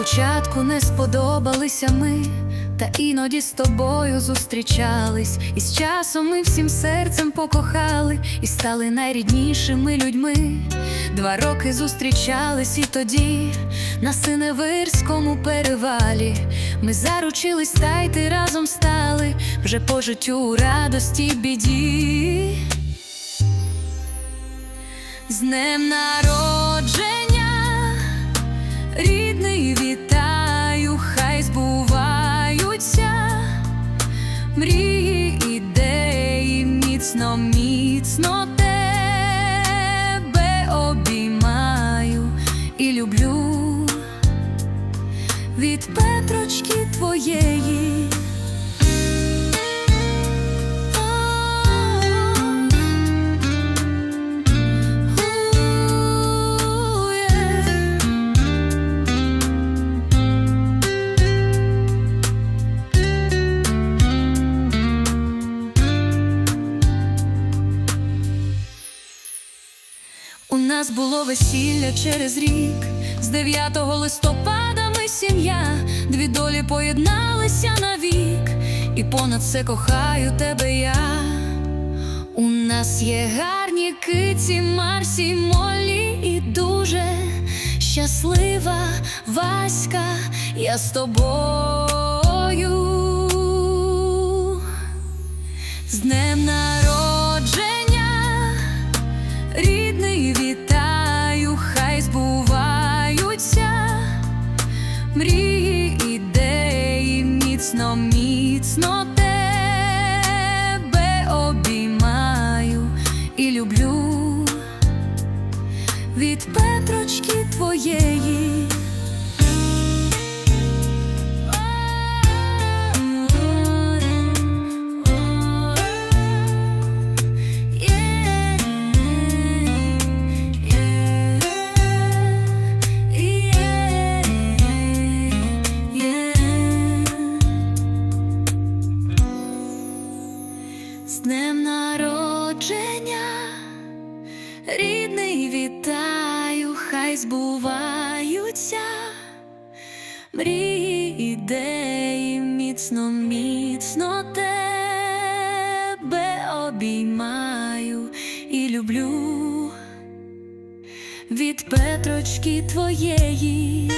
Спочатку не сподобалися ми, та іноді з тобою зустрічались, і з часом ми всім серцем покохали. І стали найріднішими людьми. Два роки зустрічались, і тоді на Синевирському перевалі. Ми заручились, та й ти разом стали. Вже по життю у радості біді. З днем народження, рідний вітаю, міцно, міцно тебе обіймаю і люблю від Петрочки твоєї. У нас було весілля через рік, з 9 листопада ми сім'я, дві долі поєдналися навік, і понад все кохаю тебе я. У нас є гарні киці, Марсі, Молі і дуже щаслива Васька, я з тобою. З днем міцно, міцно рідний вітаю, хай збуваються мрії, ідеї, міцно, міцно тебе обіймаю і люблю від Петрочки твоєї.